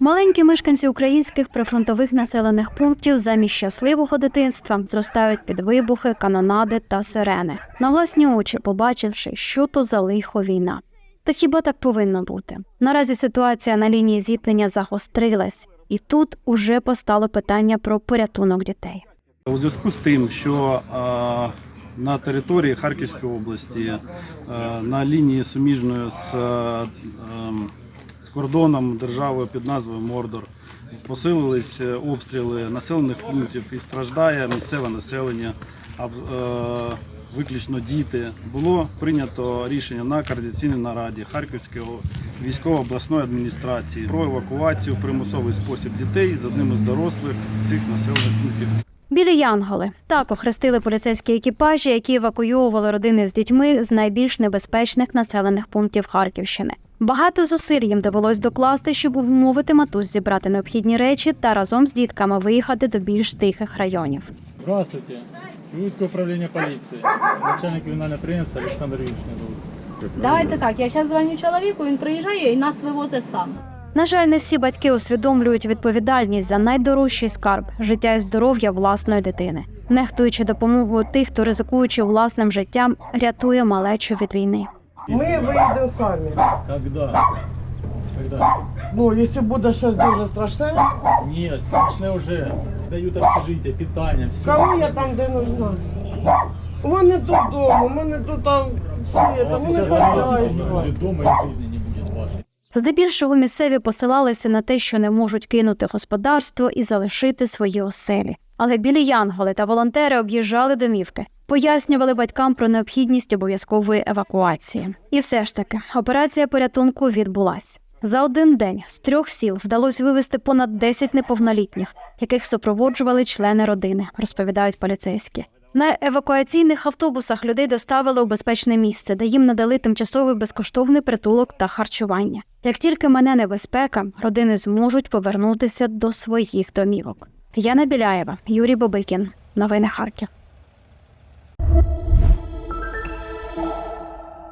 Маленькі мешканці українських прифронтових населених пунктів замість щасливого дитинства зростають під вибухи, канонади та сирени, на власні очі побачивши, що то за лихо війна. Та хіба так повинно бути? Наразі ситуація на лінії зіткнення загострилась, і тут уже постало питання про порятунок дітей. У зв'язку з тим, що е, на території Харківської області на лінії суміжної з, ем, з кордоном державою під назвою Мордор посилились е, обстріли населених пунктів і страждає місцеве населення, а е, виключно діти. Було прийнято рішення на координаційній нараді Харківської військово-обласної адміністрації про евакуацію в примусовий спосіб дітей з одним із дорослих з цих населених пунктів. Білі Янголи так охрестили поліцейські екіпажі, які евакуйовували родини з дітьми з найбільш небезпечних населених пунктів Харківщини. Багато зусиль їм довелось докласти, щоб вмовити матусь зібрати необхідні речі та разом з дітками виїхати до більш тихих районів. Здравствуйте. Киевское управление полиции. Начальник Александр Ильич меня зовут. Давайте так, я зараз дзвоню чоловіку, він приїжджає і нас вивозить сам. На жаль, не всі батьки усвідомлюють відповідальність за найдорожчий скарб життя і здоров'я власної дитини, нехтуючи допомогою тих, хто ризикуючи власним життям, рятує малечу від війни. Ми виїдемо самі. Когда? Когда? Ну, якщо буде щось дуже страшне, Нет, страшне уже. Дают общежитие, питание, все. кому я там де нужна? У мене тут дома, у мене тут там світ, у мене хазяйство. дома и жизни не будет вашей. Здебільшого місцеві посилалися на те, що не можуть кинути господарство і залишити свої оселі. Але білі янголи та волонтери об'їжджали домівки, пояснювали батькам про необхідність обов'язкової евакуації. І все ж таки, операція порятунку відбулась. За один день з трьох сіл вдалося вивезти понад 10 неповнолітніх, яких супроводжували члени родини, розповідають поліцейські. На евакуаційних автобусах людей доставили у безпечне місце, де їм надали тимчасовий безкоштовний притулок та харчування. Як тільки мене небезпека, родини зможуть повернутися до своїх домівок. Яна Біляєва, Юрій Бобикін. Новини Харків.